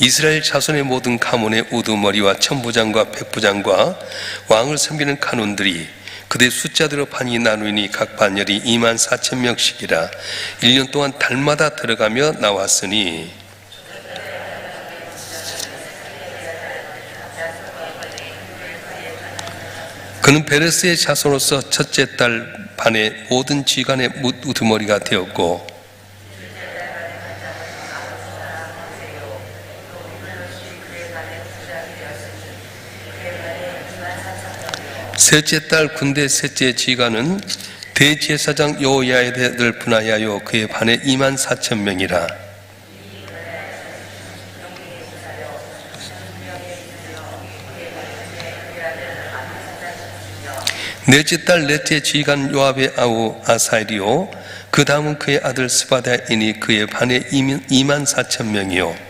이스라엘 자손의 모든 가문의 우두머리와 천부장과 백부장과 왕을 섬기는 간원들이 그대 숫자대로 반이 나누니 각 반열이 2만 4천 명씩이라 1년 동안 달마다 들어가며 나왔으니. 그는 베레스의 자손으로서 첫째 딸 반의 모든 지간의 우두머리가 되었고 셋째 딸 군대 셋째 지간은 대제사장 여호야의 분하야요 그의 반에 2만 4천 명이라. 넷째 딸 넷째 지간 요압의 아우 아사일이요. 그 다음은 그의 아들 스바다이니 그의 반에 2만 4천 명이요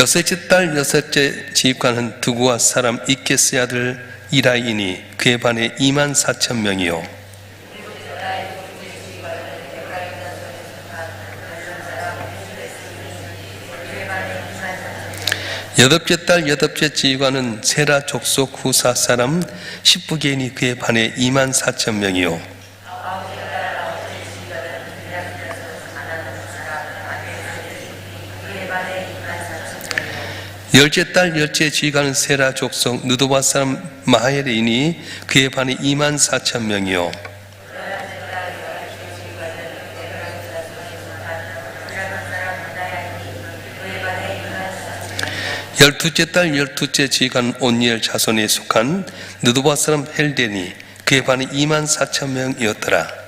여섯째 딸 여섯째 지휘관은 두구와 사람 이케스의 아들 이라이니 그의 반에 2만 4천 명이요. 여덟째 딸 여덟째 지휘관은 세라 족속 후사 사람 십부개인이 그의 반에 2만 4천 명이요 열째 딸 열째 지휘관은 세라 족속 느도바 사람 마하엘이니 그의 반이 2만 4천 명이요. 열두째 딸 열두째 지휘관 온니엘 자손에 속한 느도바 사람 헬데니 그의 반이 2만 4천 명이었더라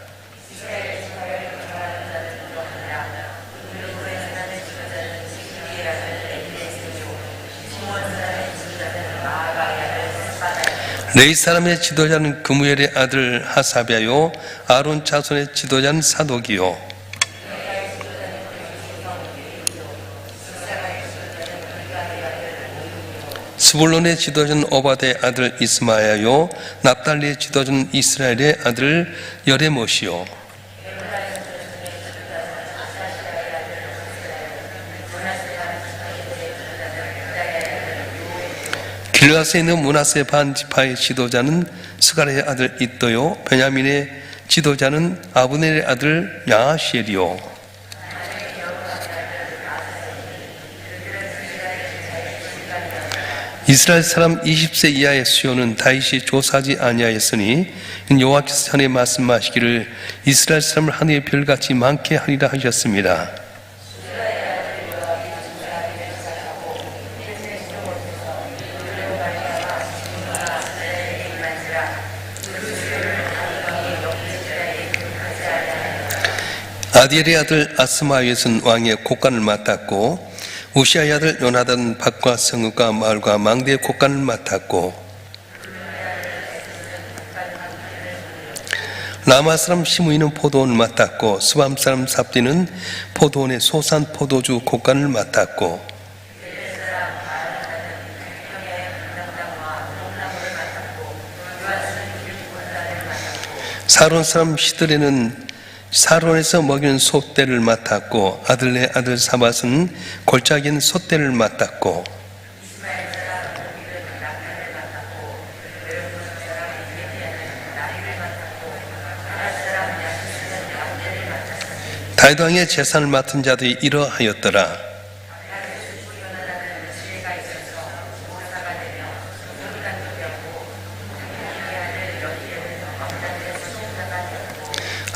레이 사람의 지도자는 그무엘의 아들 하사비아요. 아론 자손의 지도자는 사독이요. 스불론의 지도자는 오바데의 아들 이스마야요. 납달리의 지도자는 이스라엘의 아들 여레못이요 길라스에 있는 문하세 반 지파의 지도자는 스가랴의 아들 이또요 베냐민의 지도자는 아브넬의 아들 야시엘이요 이스라엘 사람 20세 이하의 수요는 다윗이 조사하지 아니하였으니 여호와께서 전에 말씀하시기를 이스라엘 사람을 하늘의 별같이 많게 하리라 하셨습니다. 아디엘의 아들 아스마윗은 왕의 곡간을 맡았고 우시아의 아들 요나단 밭과 성읍과 마을과 망대의 곡간을 맡았고 라마 사람 시므이는 포도원을 맡았고 수밤 사람 삽디는 포도원의 소산 포도주 곡간을 맡았고 사론 사람 시드레는 사론에서 먹이는 소떼를 맡았고 아들네 아들 사밧은 골짜기는 소떼를 맡았고 다윗 왕의 재산을 맡은 자들이 이러하였더라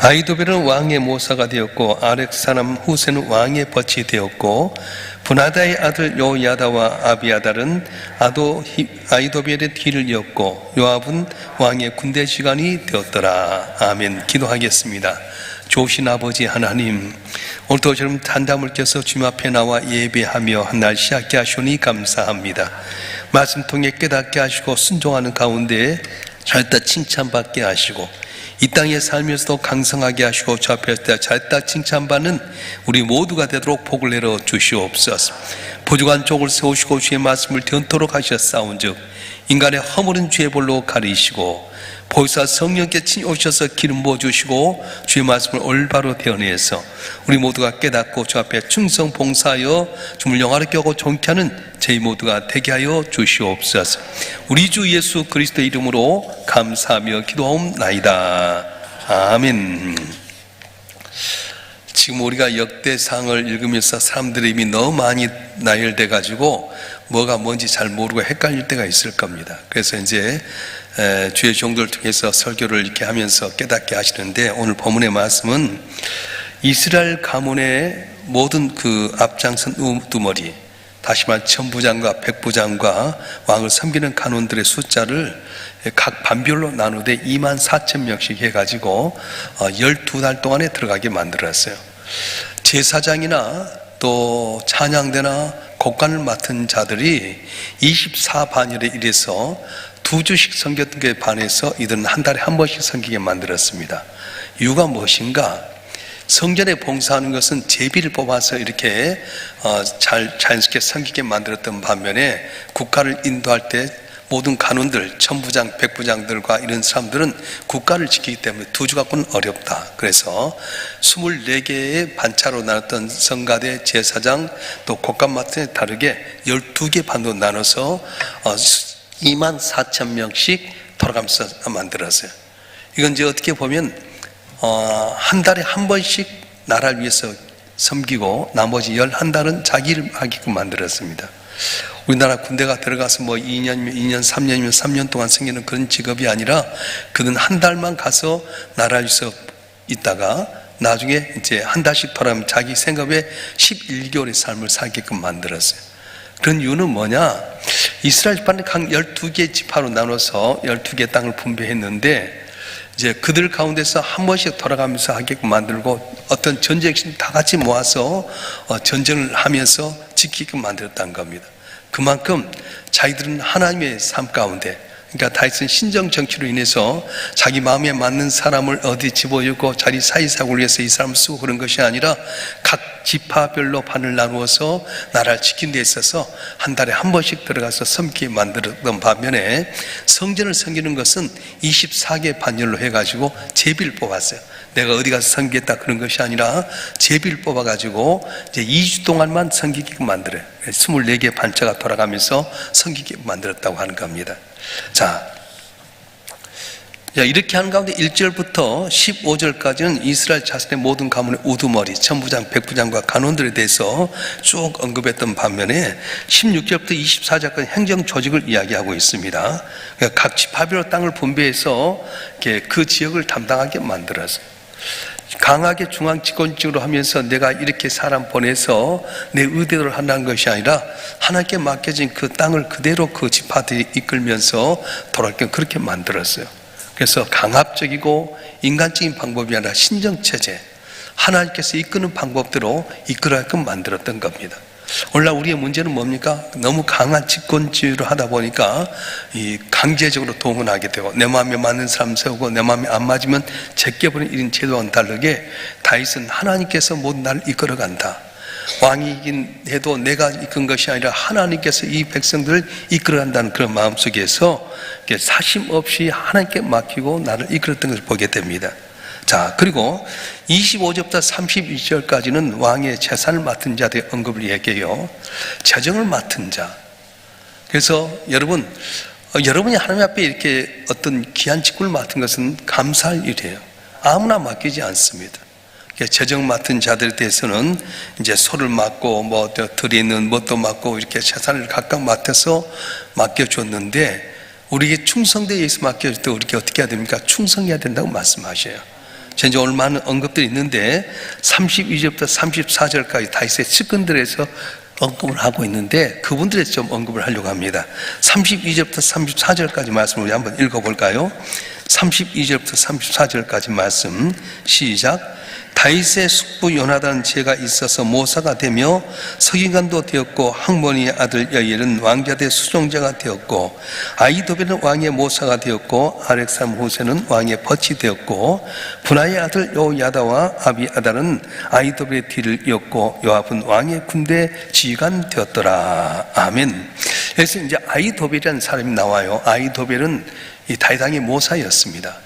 아이도벨은 왕의 모사가 되었고 아렉 사람 후세는 왕의 벗이 되었고 분하다의 아들 요야다와 아비아달은 아도 아이도벨의 뒤를 이었고 요압은 왕의 군대 시간이 되었더라. 아멘. 기도하겠습니다. 조신 아버지 하나님 오늘도 저럼 단담을 껴서 주님 앞에 나와 예배하며 한 날 시작게 하시니 감사합니다. 말씀 통해 깨닫게 하시고 순종하는 가운데 잘다 칭찬받게 하시고 이 땅에 살면서도 강성하게 하시고 저 앞에 때 잘딱 칭찬받는 우리 모두가 되도록 복을 내려 주시옵소서. 부족한 쪽을 세우시고 주의 말씀을 전토록 하셨사온즉 인간의 허물은 죄의 볼로 가리시고 보이사 성령께 친히 오셔서 기름 부어 주시고 주의 말씀을 올바로 대언해서 우리 모두가 깨닫고 주 앞에 충성 봉사하여 주물 영화롭게 하고 존귀 하는 저희 모두가 되게 하여 주시옵소서. 우리 주 예수 그리스도 의 이름으로 감사하며 기도하옵나이다. 아멘. 지금 우리가 역대상을 읽으면서 사람들의 이미 너무 많이 나열돼 가지고 뭐가 뭔지 잘 모르고 헷갈릴 때가 있을 겁니다. 그래서 이제 에, 주의 종들 통해서 설교를 이렇게 하면서 깨닫게 하시는데 오늘 본문의 말씀은 이스라엘 가문의 모든 그 앞장선 우두머리 다시 말 천부장과 백부장과 왕을 섬기는 간원들의 숫자를 각 반별로 나누되 2만 4천 명씩 해가지고 12달 동안에 들어가게 만들었어요. 제사장이나 또 찬양대나 곡간을 맡은 자들이 24반열에 이래서 두 주씩 섬겼던 게 반해서 이들은 한 달에 한 번씩 섬기게 만들었습니다. 이유가 무엇인가? 성전에 봉사하는 것은 제비를 뽑아서 이렇게 어, 잘 자연스럽게 섬기게 만들었던 반면에 국가를 인도할 때 모든 간원들, 천부장, 백부장들과 이런 사람들은 국가를 지키기 때문에 두 주 갖고는 어렵다. 그래서 24개의 반차로 나눴던 성가대 제사장 또 곡간 맡은 다르게 12개 반으로 나눠서 2만 4천 명씩 돌아가면서 만들었어요. 이건 이제 어떻게 보면 어, 한 달에 한 번씩 나라를 위해서 섬기고 나머지 열한 달은 자기를 하게끔 만들었습니다. 우리나라 군대가 들어가서 뭐 2년이면 2년, 3년이면 3년 동안 생기는 그런 직업이 아니라 그는 한 달만 가서 나라에서 있다가 나중에 이제 한 달씩 돌아오면 자기 생업에 11개월의 삶을 살게끔 만들었어요. 그런 이유는 뭐냐? 이스라엘 지파는 각 12개 지파로 나눠서 12개 땅을 분배했는데 이제 그들 가운데서 한 번씩 돌아가면서 하게끔 만들고 어떤 전쟁신 다 같이 모아서 어, 전쟁을 하면서 지키게끔 만들었다는 겁니다. 그만큼 자기들은 하나님의 삶 가운데 그러니까 다윗은 신정 정치로 인해서 자기 마음에 맞는 사람을 어디 집어넣고 자리 사이사고를 위해서 이 사람을 쓰고 그런 것이 아니라 각 지파별로 반을 나누어서 나라를 지킨 데 있어서 한 달에 한 번씩 들어가서 섬기게 만들었던 반면에 성전을 섬기는 것은 24개 반열로 해가지고 제비를 뽑았어요. 내가 어디 가서 섬기겠다 그런 것이 아니라 제비를 뽑아가지고 이제 2주 동안만 섬기게 만들어요. 24개 반차가 돌아가면서 섬기게 만들었다고 하는 겁니다. 자, 자, 이렇게 하는 가운데 1절부터 15절까지는 이스라엘 자신의 모든 가문의 우두머리, 천부장, 백부장과 간원들에 대해서 쭉 언급했던 반면에 16절부터 24절까지 행정 조직을 이야기하고 있습니다. 그러니까 각 지파별로 땅을 분배해서 그 지역을 담당하게 만들었어요. 강하게 중앙 집권직으로 하면서 내가 이렇게 사람 보내서 내 의대로 한다는 것이 아니라 하나님께 맡겨진 그 땅을 그대로 그 지파들이 이끌면서 돌아갈 그렇게 만들었어요. 그래서 강압적이고 인간적인 방법이 아니라 신정체제, 하나님께서 이끄는 방법대로 이끌어가끔 만들었던 겁니다. 오늘날 우리의 문제는 뭡니까? 너무 강한 집권주의로 하다 보니까 이 강제적으로 동원하게 되고 내 마음에 맞는 사람 세우고 내 마음에 안 맞으면 제껴버린 이런 제도와는 다르게 다윗은 하나님께서 모든 나를 이끌어간다. 왕이긴 해도 내가 이끈 것이 아니라 하나님께서 이 백성들을 이끌어간다는 그런 마음 속에서 사심 없이 하나님께 맡기고 나를 이끌었던 것을 보게 됩니다. 자, 그리고 25절부터 32절까지는 왕의 재산을 맡은 자들의 언급을 얘기해요. 재정을 맡은 자. 그래서 여러분, 어, 여러분이 하나님 앞에 이렇게 어떤 귀한 직분을 맡은 것은 감사할 일이에요. 아무나 맡기지 않습니다. 재정 맡은 자들에 대해서는 이제 소를 맡고 뭐 있는 뭣도 맡고 이렇게 재산을 각각 맡아서 맡겨줬는데 우리에게 충성되어 있어 맡겨줄 때 우리가 어떻게 해야 됩니까? 충성해야 된다고 말씀하셔요. 전제 오늘 많은 언급들이 있는데 32절부터 34절까지 다윗의 측근들에서 언급을 하고 있는데 그분들에 좀 언급을 하려고 합니다. 32절부터 34절까지 말씀을 우리 한번 읽어볼까요? 32절부터 34절까지 말씀 시작. 다윗의 숙부 요나단 제가 있어서 모사가 되며 서기관도 되었고 항본이의 아들 여엘은 왕자대 수종자가 되었고 아이도벨은 왕의 모사가 되었고 아렉삼 후세는 왕의 벗이 되었고 분하의 아들 요야다와 아비아달은 아이도벨의 뒤를 이었고 요압은 왕의 군대 지휘관 되었더라. 아멘. 그래서 이제 아이도벨이라는 사람이 나와요. 아이도벨은 이 다윗왕의 모사였습니다.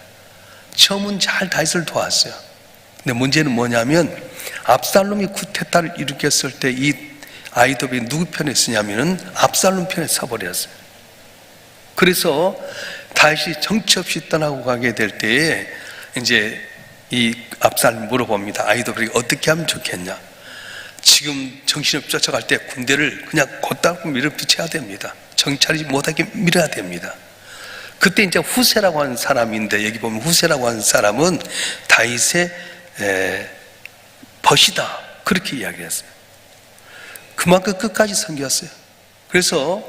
처음은 잘 다윗을 도왔어요 근데 문제는 뭐냐면 압살롬이 쿠데타를 일으켰을 때 이 아이도벨이 누구 편에 쓰냐면은 압살롬 편에 서버렸어요. 그래서 다시 정치 없이 떠나고 가게 될 때에 이제 이 압살롬 물어봅니다. 아이도벨이 어떻게 하면 좋겠냐? 지금 정신없이 쫓아갈 때 군대를 그냥 곧다고 밀어붙여야 됩니다. 정찰이 못하게 밀어야 됩니다. 그때 이제 후세라고 하는 사람인데 여기 보면 후세라고 하는 사람은 다윗의 에, 벗이다 그렇게 이야기했어요. 그만큼 끝까지 섬겼어요. 그래서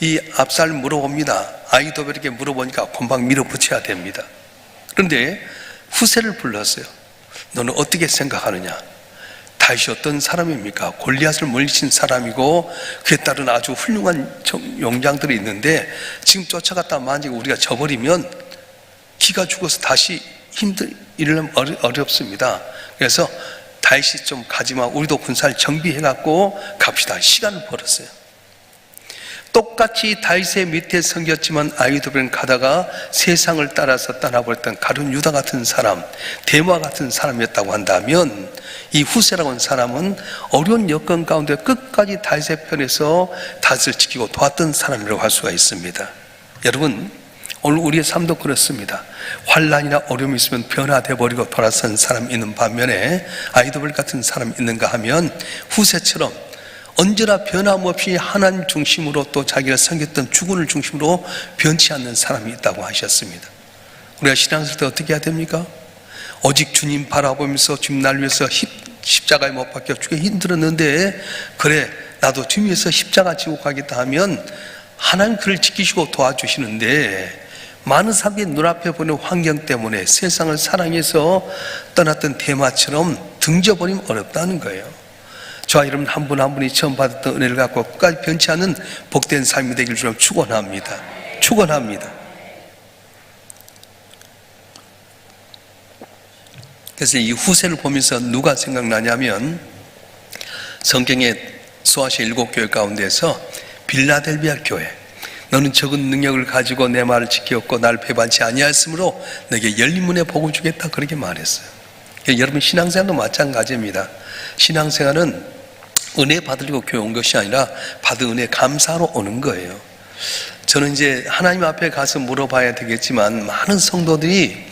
이 압살 물어봅니다. 아이도벨에게 물어보니까 금방 밀어붙여야 됩니다. 그런데 후세를 불렀어요. 너는 어떻게 생각하느냐? 다윗이 어떤 사람입니까? 골리앗을 물리친 사람이고 그에 따른 아주 훌륭한 정- 용장들이 있는데 지금 쫓아갔다 만약에 우리가 져버리면 기가 죽어서 다시 힘들 어려- 어렵습니다. 그래서 다윗이 좀 가지마 우리도 군사를 정비해 갖고 갑시다. 시간을 벌었어요. 똑같이 다윗의 밑에 섬겼지만 아이도벨은 가다가 세상을 따라서 떠나버렸던 가룟 유다 같은 사람, 대마 같은 사람이었다고 한다면 이 후세라고 하는 사람은 어려운 여건 가운데 끝까지 다윗의 편에서 다윗을 지키고 도왔던 사람이라고 할 수가 있습니다. 여러분 오늘 우리의 삶도 그렇습니다. 환란이나 어려움이 있으면 변화돼 버리고 돌아선 사람 있는 반면에 아이도벨 같은 사람 있는가 하면 후세처럼 언제나 변함없이 하나님 중심으로 또 자기가 섬겼던 주군을 중심으로 변치 않는 사람이 있다고 하셨습니다. 우리가 신앙생활 때 어떻게 해야 됩니까? 오직 주님 바라보면서 주님 날 위해서 십, 십자가에 못 박혀 죽기 힘들었는데 그래 나도 주님 위해서 십자가 지고 가겠다 하면 하나님 그를 지키시고 도와주시는데 많은 사람들이 눈앞에 보는 환경 때문에 세상을 사랑해서 떠났던 대마처럼 등져버리면 어렵다는 거예요. 저와 여러분 한 분 한 분이 처음 받았던 은혜를 갖고 끝까지 변치 않는 복된 삶이 되길 주님 축원합니다. 축원합니다. 그래서 이 후세를 보면서 누가 생각나냐면 성경의 소아시 일곱 교회 가운데서 빌라델비아 교회 너는 적은 능력을 가지고 내 말을 지켰고 날 배반치 아니하였으므로 내게 열린 문에 복을 주겠다 그렇게 말했어요. 여러분 신앙생활도 마찬가지입니다. 신앙생활은 은혜 받으려고 교회 온 것이 아니라 받은 은혜 감사로 오는 거예요. 저는 이제 하나님 앞에 가서 물어봐야 되겠지만 많은 성도들이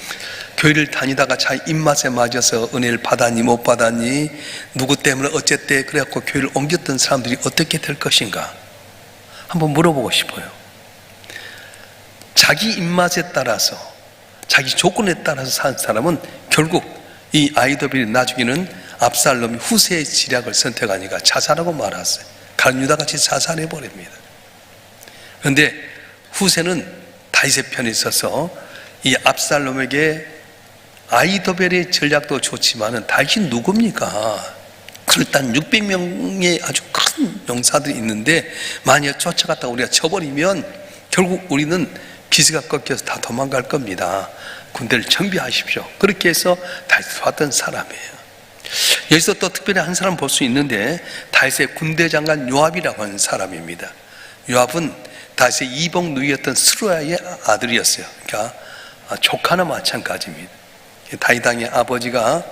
교회를 다니다가 자기 입맛에 맞아서 은혜를 받았니 못 받았니 누구 때문에 어쨌대 그래갖고 교회를 옮겼던 사람들이 어떻게 될 것인가 한번 물어보고 싶어요. 자기 입맛에 따라서 자기 조건에 따라서 산 사람은 결국 이 아이더벨이 나중에는 압살롬이 후세의 지략을 선택하니까 자살하고 말았어요. 간유다 같이 자살해 버립니다. 그런데 후세는 다윗의 편에 있어서 이 압살롬에게 아이더벨의 전략도 좋지만은 다윗이 누굽니까? 일단 600명의 아주 큰 용사들이 있는데 만약 쫓아갔다 우리가 쳐버리면 결국 우리는 기세가 꺾여서 다 도망갈 겁니다. 군대를 정비하십시오. 그렇게 해서 다윗을 왔던 사람이에요. 여기서 또 특별히 한 사람 볼 수 있는데 다윗의 군대 장관 요압이라고 하는 사람입니다. 요압은 다윗의 이복 누이였던 스루야의 아들이었어요. 그러니까 조카나 마찬가지입니다. 다윗 왕의 아버지가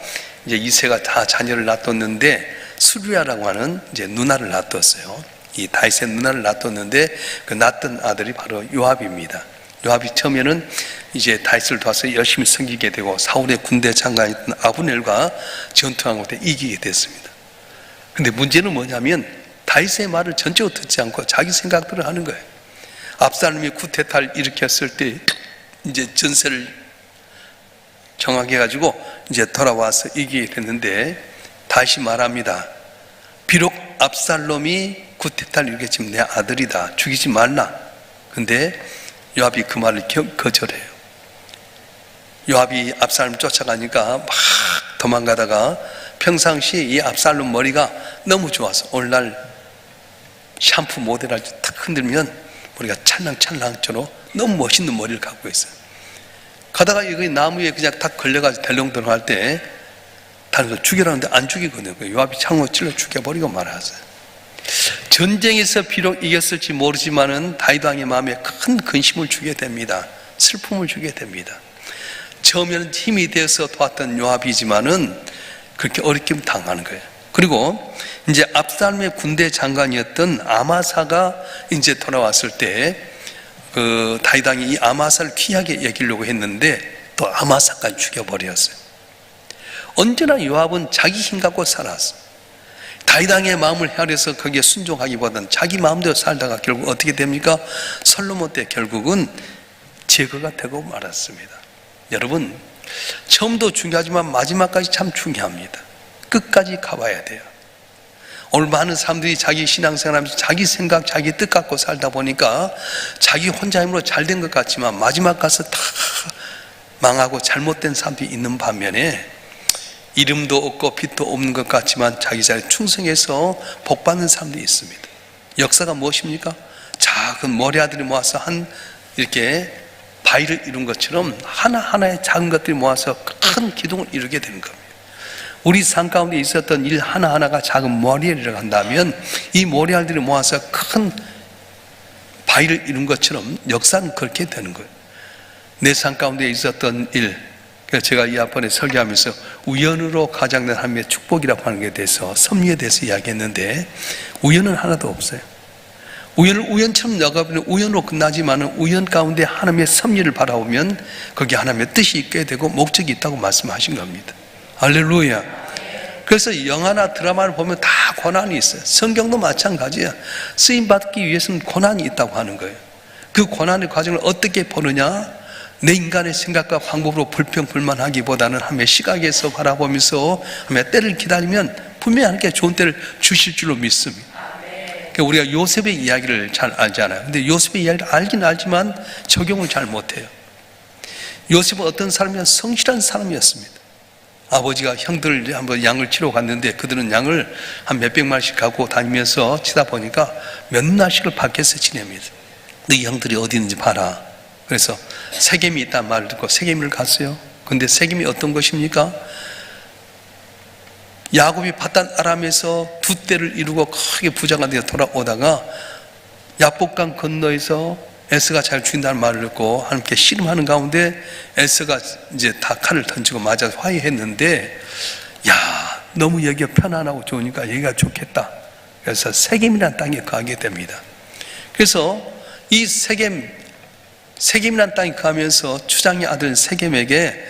이제 이세가 다 자녀를 낳았는데 수루야라고 하는 이제 누나를 낳았어요. 이 다윗의 누나를 낳았는데 그 낳았던 아들이 바로 요압입니다. 요압이 처음에는 이제 다윗을 도와서 열심히 섬기게 되고 사울의 군대 장관이었던 아브넬과 전투한 것에 이기게 됐습니다. 근데 문제는 뭐냐면 다윗의 말을 전적으로 듣지 않고 자기 생각들을 하는 거예요. 압살롬이 쿠데타를 일으켰을 때 이제 전세를 정하게 해가지고 이제 돌아와서 이기게 됐는데 다시 말합니다. 비록 압살롬이 구테타를 일으켰지만 내 아들이다. 죽이지 말라. 근데 요압이 그 말을 거절해요. 요압이 압살롬 쫓아가니까 막 도망가다가 평상시 이 압살롬 머리가 너무 좋아서 오늘날 샴푸 모델을 탁 흔들면 머리가 찰랑찰랑처럼 너무 멋있는 머리를 갖고 있어요. 가다가 여기 나무에 그냥 탁 걸려가지고 델렁델렁 할 때 다른 걸 죽여라는데 안 죽이거든요. 그 요압이 창으로 찔러 죽여버리고 말았어요. 전쟁에서 비록 이겼을지 모르지만은 다윗 왕의 마음에 큰 근심을 주게 됩니다. 슬픔을 주게 됩니다. 처음에는 힘이 되어서 도왔던 요압이지만은 그렇게 어렵게 당하는 거예요. 그리고 이제 압살롬의 군대 장관이었던 아마사가 이제 돌아왔을 때 그 다윗 왕이 이 아마사를 귀하게 여기려고 했는데 또 아마사까지 죽여버렸어요. 언제나 요압은 자기 힘 갖고 살았어. 다윗 왕의 마음을 헤아려서 거기에 순종하기보다는 자기 마음대로 살다가 결국 어떻게 됩니까? 솔로몬 때 결국은 제거가 되고 말았습니다. 여러분, 처음도 중요하지만 마지막까지 참 중요합니다. 끝까지 가봐야 돼요. 오늘 많은 사람들이 자기 신앙생활하면서 자기 생각, 자기 뜻 갖고 살다 보니까 자기 혼자 힘으로 잘 된 것 같지만 마지막 가서 다 망하고 잘못된 사람들이 있는 반면에 이름도 없고 빛도 없는 것 같지만 자기 자리에 충성해서 복 받는 사람들이 있습니다. 역사가 무엇입니까? 작은 머리 아들이 모아서 한 이렇게 바위를 이룬 것처럼 하나하나의 작은 것들이 모아서 큰 기둥을 이루게 되는 겁니다. 우리 삶 가운데 있었던 일 하나하나가 작은 머리알이라고 한다면 이 머리알들이 모아서 큰 바위를 이룬 것처럼 역사는 그렇게 되는 거예요. 내 삶 가운데 있었던 일, 그래서 제가 이 앞번에 설교하면서 우연으로 가장된 하나님의 축복이라고 하는 게 대해서 섭리에 대해서 이야기했는데 우연은 하나도 없어요. 우연을 우연처럼 여겨보면 우연으로 끝나지만은 우연 가운데 하나님의 섭리를 바라보면 거기에 하나님의 뜻이 있게 되고 목적이 있다고 말씀하신 겁니다. 할렐루야. 그래서 영화나 드라마를 보면 다 고난이 있어요. 성경도 마찬가지야. 쓰임 받기 위해서는 고난이 있다고 하는 거예요. 그 고난의 과정을 어떻게 보느냐? 내 인간의 생각과 방법으로 불평불만하기보다는 하나님의 시각에서 바라보면서 하나님의 때를 기다리면 분명히 하나님께 좋은 때를 주실 줄로 믿습니다. 그러니까 우리가 요셉의 이야기를 잘 알잖아요. 근데 요셉의 이야기를 알긴 알지만 적용을 잘 못해요. 요셉은 어떤 사람이면 성실한 사람이었습니다. 아버지가 형들 한번 양을 치러 갔는데 그들은 양을 한 몇백 마리씩 갖고 다니면서 치다 보니까 몇 날씩을 밖에서 지냅니다. 너희 형들이 어디 있는지 봐라. 그래서 세겜이 있다는 말을 듣고 세겜을 갔어요. 근데 세겜이 어떤 것입니까? 야곱이 바단 아람에서 두 때를 이루고 크게 부자가 되어 돌아오다가 야복강 건너에서 에스가 잘 죽인다는 말을 듣고 하나님께 씨름하는 가운데 에스가 이제 다 칼을 던지고 맞아서 화해했는데 야 너무 여기가 편안하고 좋으니까 여기가 좋겠다. 그래서 세겜이라는 땅에 가게 됩니다. 그래서 이 세겜 세겜이라는 땅에 가면서 추장의 아들 세겜에게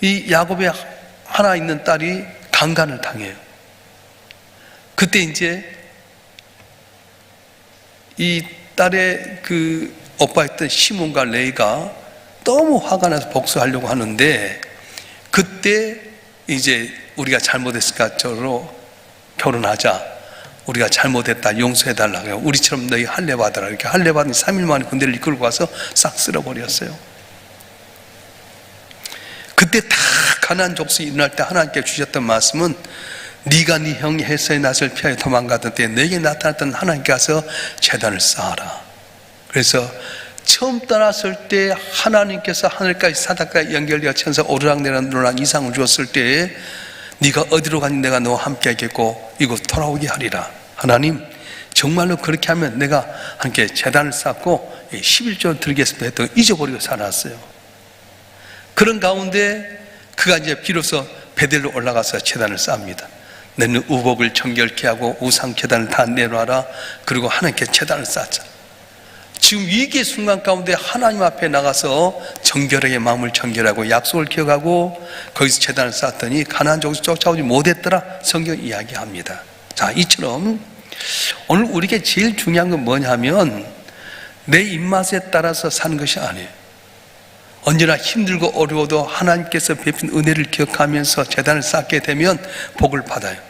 이 야곱의 하나 있는 딸이 강간을 당해요. 그때 이제 이 딸의 그 오빠였던 시몬과 레이가 너무 화가 나서 복수하려고 하는데 그때 이제 우리가 잘못했을까 저로 결혼하자 우리가 잘못했다 용서해달라고 우리처럼 너희 할례 받아라. 이렇게 할례 받은 3일 만에 군대를 이끌고 가서 싹 쓸어버렸어요. 그때 다 가난 족속이 일어날 때 하나님께 주셨던 말씀은 네가 네 형이 해서의 낯을 피하여 도망가던 때 내게 나타났던 하나님께 가서 재단을 쌓아라. 그래서 처음 떠났을 때 하나님께서 하늘까지 사닥까지 연결되어 천사 오르락내리락 이상을 주었을 때 네가 어디로 가니 내가 너와 함께 하겠고 이곳 돌아오게 하리라 하나님 정말로 그렇게 하면 내가 함께 재단을 쌓고 11조 들겠습니다 했던 잊어버리고 살았어요. 그런 가운데 그가 이제 비로소 베델로 올라가서 재단을 쌓습니다. 너는 우복을 정결케 하고 우상 계단을 다 내놔라. 그리고 하나님께 재단을 쌓자. 지금 위기의 순간 가운데 하나님 앞에 나가서 정결하게 마음을 정결하고 약속을 기억하고 거기서 재단을 쌓았더니 가나안 족속 쫓아오지 못했더라. 성경 이야기합니다 자 이처럼 오늘 우리에게 제일 중요한 건 뭐냐면 내 입맛에 따라서 사는 것이 아니에요. 언제나 힘들고 어려워도 하나님께서 베푼 은혜를 기억하면서 재단을 쌓게 되면 복을 받아요.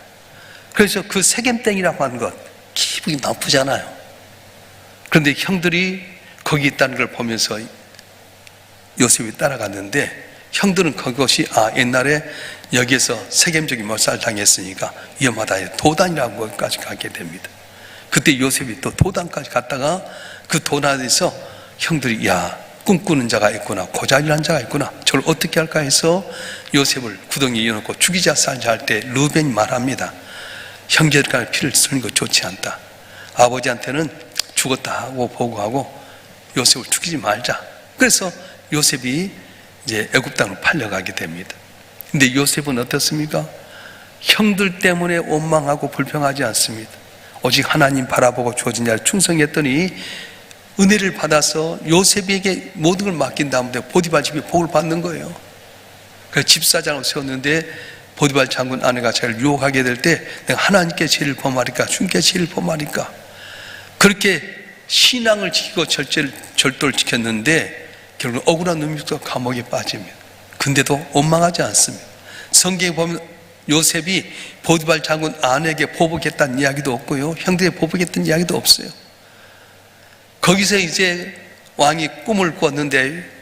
그래서 그 세겜땡이라고 하는 것 기분이 나쁘잖아요. 그런데 형들이 거기 있다는 걸 보면서 요셉이 따라갔는데 형들은 그것이 아 옛날에 여기에서 세겜적인 몰살 당했으니까 위험하다 도단이라는 것까지 가게 됩니다. 그때 요셉이 또 도단까지 갔다가 그 도단에서 형들이 야 꿈꾸는 자가 있구나 고자질한 자가 있구나 저를 어떻게 할까 해서 요셉을 구덩이에 이어놓고 죽이자 살자 할 때 루벤이 말합니다. 형제들간의 피를 쓰는 거 좋지 않다. 아버지한테는 죽었다 하고 보고하고 요셉을 죽이지 말자. 그래서 요셉이 이제 애굽 땅으로 팔려가게 됩니다. 근데 요셉은 어떻습니까? 형들 때문에 원망하고 불평하지 않습니다. 오직 하나님 바라보고 주어진 자를 충성했더니 은혜를 받아서 요셉에게 모든 걸 맡긴 다음에 보디발 집이 복을 받는 거예요. 그 집사장을 세웠는데 보디발 장군 아내가 저를 유혹하게 될 때 내가 하나님께 죄를 범하리까 주님께 죄를 범하리까 그렇게 신앙을 지키고 절제를, 절도를 지켰는데 결국 억울한 놈이서 감옥에 빠집니다. 근데도 원망하지 않습니다. 성경에 보면 요셉이 보디발 장군 아내에게 보복했다는 이야기도 없고요. 형들에 보복했던 이야기도 없어요. 거기서 이제 왕이 꿈을 꿨는데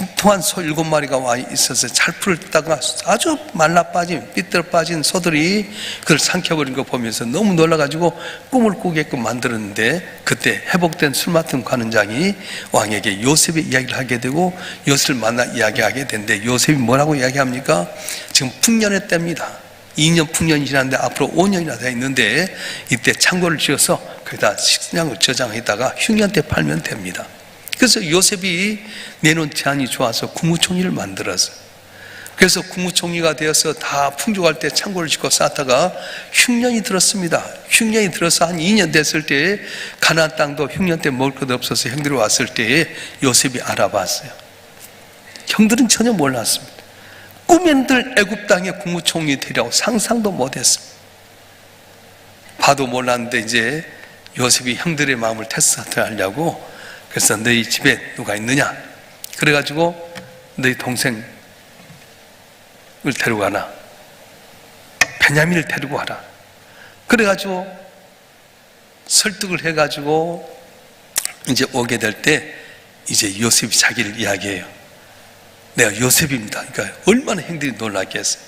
통통한 소 일곱 마리가 와 있어서 잘 풀다가 아주 말라 빠진 삐뚤어 빠진 소들이 그걸 삼켜버린 거 보면서 너무 놀라가지고 꿈을 꾸게끔 만들었는데 그때 회복된 술 맡은 관원장이 왕에게 요셉의 이야기를 하게 되고 요셉을 만나 이야기하게 되는데 요셉이 뭐라고 이야기합니까? 지금 풍년의 때입니다. 2년 풍년이 지났는데 앞으로 5년이나 돼 있는데 이때 창고를 지어서 거기다 식량을 저장했다가 흉년 때 팔면 됩니다. 그래서 요셉이 내놓은 제안이 좋아서 국무총리를 만들어서 그래서 국무총리가 되어서 다 풍족할 때 창고를 짓고 쌓다가 흉년이 들었습니다. 흉년이 들어서 한 2년 됐을 때 가나안 땅도 흉년 때 먹을 것 없어서 형들이 왔을 때에 요셉이 알아봤어요. 형들은 전혀 몰랐습니다. 꿈엔들 애굽 땅의 국무총리 되라고 상상도 못했습니다. 봐도 몰랐는데 이제 요셉이 형들의 마음을 테스트하려고 그래서 너희 집에 누가 있느냐? 그래가지고 너희 동생을 데려가나? 베냐민을 데리고 와라. 그래가지고 설득을 해가지고 이제 오게 될 때 이제 요셉이 자기를 이야기해요. 내가 요셉입니다. 그러니까 얼마나 형들이 놀랐겠어요.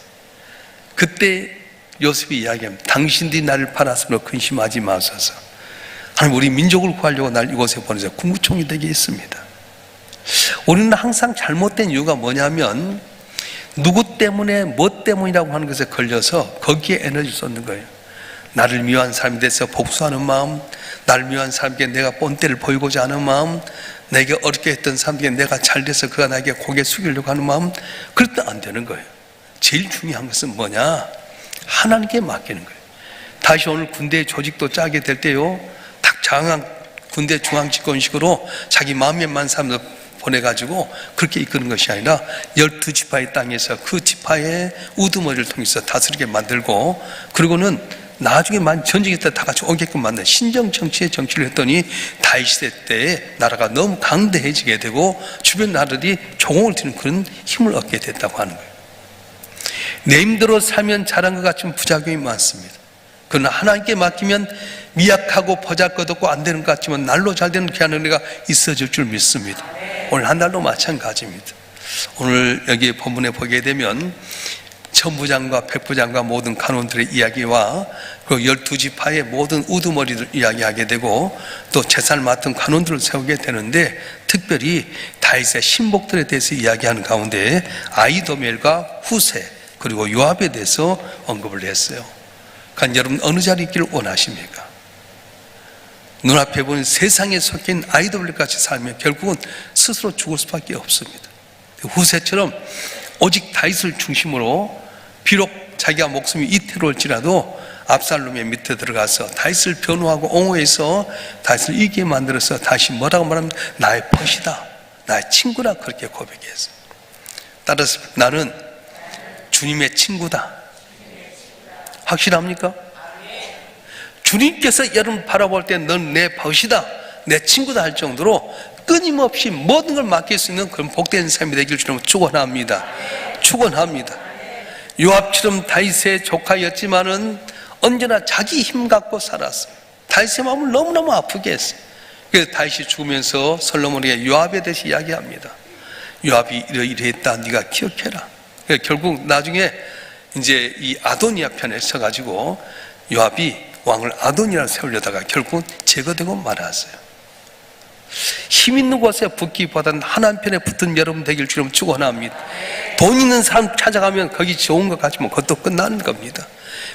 그때 요셉이 이야기합니다. 당신들이 나를 팔았으므로 근심하지 마소서. 하나님 우리 민족을 구하려고 날 이곳에 보내서 국무총리 되게 했습니다. 우리는 항상 잘못된 이유가 뭐냐면 누구 때문에 뭐 때문이라고 하는 것에 걸려서 거기에 에너지 쏟는 거예요. 나를 미워한 사람에 대해서 복수하는 마음, 나를 미워한 사람에게 내가 본때를 보이고자 하는 마음, 내게 어렵게 했던 사람에게 내가 잘 돼서 그가 나에게 고개 숙이려고 하는 마음, 그럴 안 되는 거예요. 제일 중요한 것은 뭐냐? 하나님께 맡기는 거예요. 다시 오늘 군대 조직도 짜게 될 때요, 딱 장한 군대 중앙집권식으로 자기 마음에만 사람들 보내가지고 그렇게 이끄는 것이 아니라 열두 지파의 땅에서 그 지파의 우두머리를 통해서 다스리게 만들고 그리고는 나중에 만 전쟁이 때다 같이 오게끔 만든 신정 정치의 정치를 했더니 다윗 시대 때에 나라가 너무 강대해지게 되고 주변 나라들이 조공을 드는 그런 힘을 얻게 됐다고 하는 거예요. 내 힘대로 살면 잘한 것 같지만 부작용이 많습니다. 그러나 하나님께 맡기면 미약하고 보잘것없고 안 되는 것 같지만 날로 잘 되는 귀한 은혜가 있어질 줄 믿습니다. 오늘 한 달도 마찬가지입니다. 오늘 여기 본문에 보게 되면 천부장과 백부장과 모든 간원들의 이야기와 그 열두 지파의 모든 우두머리를 이야기하게 되고 또 재산을 맡은 간원들을 세우게 되는데 특별히 다윗의 신복들에 대해서 이야기하는 가운데 아이도멜과 후세 그리고 요압에 대해서 언급을 했어요. 그러니까 여러분 어느 자리에 있기를 원하십니까? 눈앞에 보는 세상에 섞인 아이돌 같이 살면 결국은 스스로 죽을 수밖에 없습니다. 후세처럼 오직 다윗을 중심으로 비록 자기가 목숨이 이태로울지라도 압살롬의 밑에 들어가서 다윗을 변호하고 옹호해서 다윗을 이기게 만들어서 다시 뭐라고 말하면 나의 벗이다 나의 친구라 그렇게 고백했어요 따라서 나는 주님의 친구다 확실합니까? 주님께서 여러분 바라볼 때 넌 내 벗이다 내 친구다 할 정도로 끊임없이 모든 걸 맡길 수 있는 그런 복된 삶이 되길 주님 축원합니다 축원합니다 요압처럼 다윗의 조카였지만은 언제나 자기 힘 갖고 살았어요. 다윗의 마음을 너무너무 아프게 했어요. 그래서 다윗이 죽으면서 솔로몬에게 요압에 대해서 이야기합니다. 요압이 이러이러했다 네가 기억해라 결국 나중에 이제 이 아도니아 편에 서가지고 요압이 왕을 아도니아를 세우려다가 결국은 제거되고 말았어요 힘 있는 곳에 붙기 보다는 하나님 편에 붙은 여러분 되길 주님 축원합니다. 돈 있는 사람 찾아가면 거기 좋은 것 같지만 그것도 끝나는 겁니다.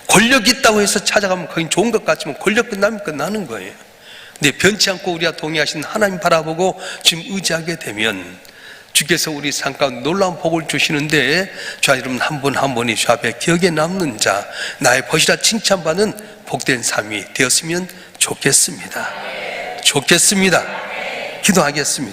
권력 있다고 해서 찾아가면 거기 좋은 것 같지만 권력 끝나면 끝나는 거예요. 근데 변치 않고 우리가 동의하신 하나님 바라보고 지금 의지하게 되면 주께서 우리 삶 가운데 놀라운 복을 주시는데 자 여러분 한 분 한 분이 주 앞에 기억에 남는 자 나의 벗이라 칭찬받는 복된 삶이 되었으면 좋겠습니다. 좋겠습니다. 기도하겠습니다.